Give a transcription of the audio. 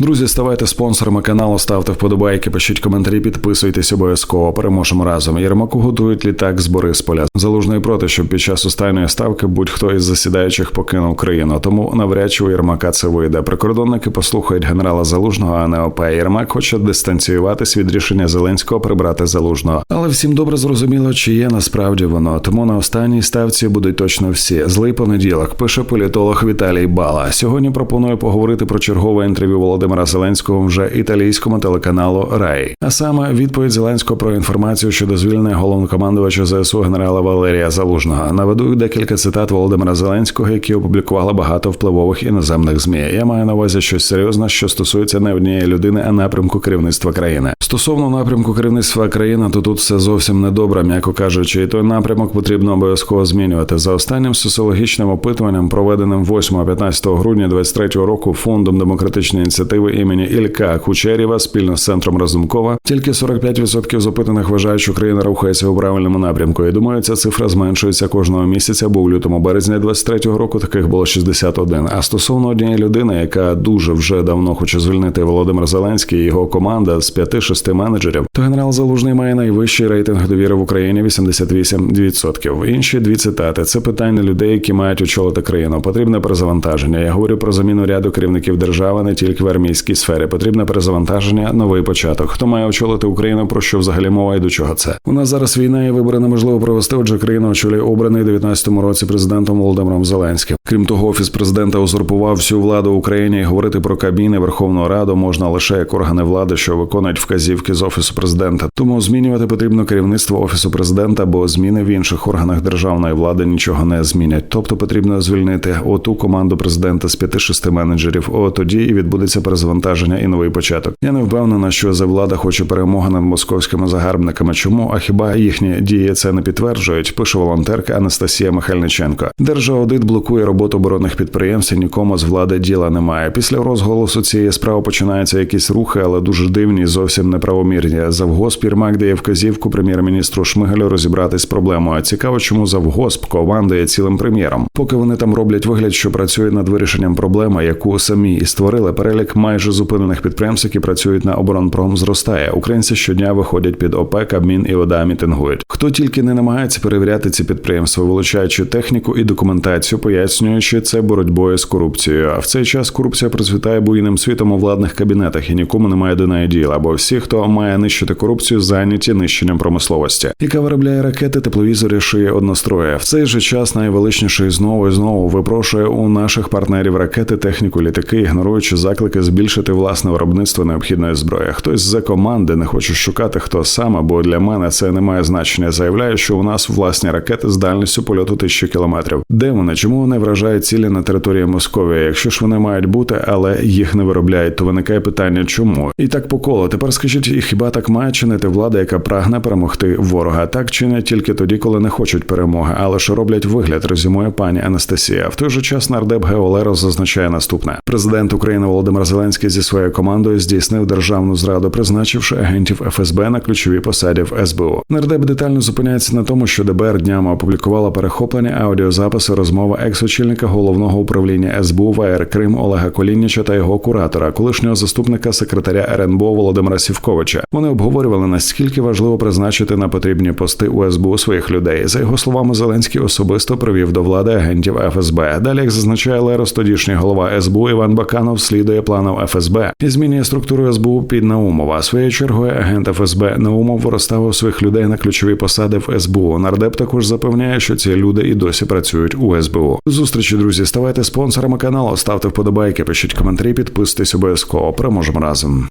Друзі, ставайте спонсорами каналу, ставте вподобайки, пишіть коментарі, підписуйтесь обов'язково. Переможемо разом. Єрмаку готують літак з Борисполя. Залужний проти, щоб під час останньої ставки будь-хто із засідаючих покинув країну. Тому навряд чи у Єрмака це вийде. Прикордонники послухають генерала Залужного, а не ОП. Єрмак хоче дистанціюватись від рішення Зеленського прибрати залужного. Але всім добре зрозуміло, чи є насправді воно. Тому на останній ставці будуть точно всі. Злий понеділок пише політолог Віталій Бала. Сьогодні пропоную поговорити про чергове інтерв'ю Володимира Зеленського вже італійському телеканалу Рай. А саме відповідь Зеленського про інформацію щодо звільнення головнокомандувача ЗСУ генерала Валерія Залужного. Наведу декілька цитат Володимира Зеленського, які опублікували багато впливових іноземних змі. Я маю на увазі щось серйозне, що стосується не однієї людини, а напрямку керівництва країни. Стосовно напрямку керівництва країни, то тут все зовсім недобре, м'яко кажучи, і той напрямок потрібно обов'язково змінювати. За останнім соціологічним опитуванням, проведеним 8-15 грудня 2023 року фондом демократичної ініціативи імені Ілька Кучерєва спільно з центром Разумкова, тільки 45% з опитаних вважають, що країна рухається у правильному напрямку. І думаю, ця цифра зменшується кожного місяця, бо у лютому березня 23-го року таких було 61. А стосовно однієї людини, яка дуже вже давно хоче звільнити Володимир Зеленський і його команда з 5-6 менеджерів, то генерал Залужний має найвищий рейтинг довіри в Україні 88%. Інші дві цитати це питання людей, які мають очолити країну. Потрібне перезавантаження. Я говорю про заміну ряду керівників держави не тільки в армійській сфері. Потрібне перезавантаження, новий початок. Хто має очолити Україну? Про що взагалі мова і до чого це? У нас зараз війна і вибори неможливо провести. Отже, країна очолює обраний у 19-му році президентом Володимиром Зеленським. Крім того, офіс президента узурпував всю владу Україні. і Говорити про кабіни Верховного Раду можна лише як органи влади, що виконують вказівки з офісу президента. Тому змінювати потрібно керівництво офісу президента, бо зміни в інших органах державної влади нічого не змінять. Тобто потрібно звільнити оту команду президента з 5-6 менеджерів. О тоді і відбудеться перезвантаження і новий початок. Я не впевнена, що за влада хоче перемоги над московськими загарбниками. Чому? А хіба їхні дії це не підтверджують? Пише волонтерка Анастасія Михайлниченко. Держаудит блокує роботу оборонних підприємств. і Нікому з влади діла немає. Після розголосу цієї справи починаються якісь рухи, але дуже дивні, зовсім неправомірні. Завгосп Єрмак дає вказівку прем'єр-міністру Шмигалю розібратись з проблемою. Цікаво, чому завгосп командує цілим прем'єром. Поки вони там роблять вигляд, що працюють над вирішенням проблеми, яку самі і створили. Перелік майже зупинених підприємств, які працюють на оборонпром, зростає. Українці щодня виходять під ОП, Кабмін і ОДА мітингують. Хто тільки не намагається перевіряти ці підприємства, вилучаючи техніку і документацію, пояснюючи це боротьбою з корупцією. А в цей час корупція процвітає буйним світом у владних кабінетах і нікому немає до діла. Бо всі, хто має нищити корупцію, зайняті нищенням промисловості, яка виробляє ракети, тепловізори, шиє одностроє. В цей же час найвеличніший знову і знову випрошує у наших партнерів ракети, техніку, літаки, ігноруючи заклики збільшити власне виробництво необхідної зброї. Хтось з команди не хоче шукати, хто саме, бо для мене це не має значення. Заявляю, що у нас власні ракети з дальністю польоту тисячі кілометрів. Де вони? Чому вони вражають цілі на території Московії? Якщо ж вони мають бути, але їх не виробляють, то виникає питання, чому? І так по колу. Тепер скажіть, хіба так має чинити влада, яка прагне перемогти ворога? Так чинять тільки тоді, коли не хочуть перемоги, але що роблять вигляд, резюмує пані Анастасія. В той же час нардеп Геолеро зазначає наступне: президент України Володимир Зеленський зі своєю командою здійснив державну зраду, призначивши агентів ФСБ на ключові посаді в СБУ. Нардеп детально зупиняється на тому, що ДБР днями опублікувала перехоплені аудіозаписи розмови екс-очільника головного управління СБУ ВР Крим Олега Колінніча та його куратора, колишнього заступника секретаря РНБО Володимира Сівковича. Вони обговорювали наскільки важливо призначити на потрібні пости у СБУ своїх людей. За його словами, Зеленський особисто привів до влади агентів ФСБ. Далі, як зазначає Лерос, тодішній голова СБУ Іван Баканов слідує планам ФСБ і змінює структуру СБУ під Наумова. Своєю чергою агент ФСБ Наумов розставив своїх людей на ключові посади в СБУ. Нардеп також запевняє, що ці люди і досі працюють у СБУ. Зустрічі, друзі, ставайте спонсорами каналу, ставте вподобайки, пишіть коментарі, підписуйтесь обов'язково. Переможемо разом.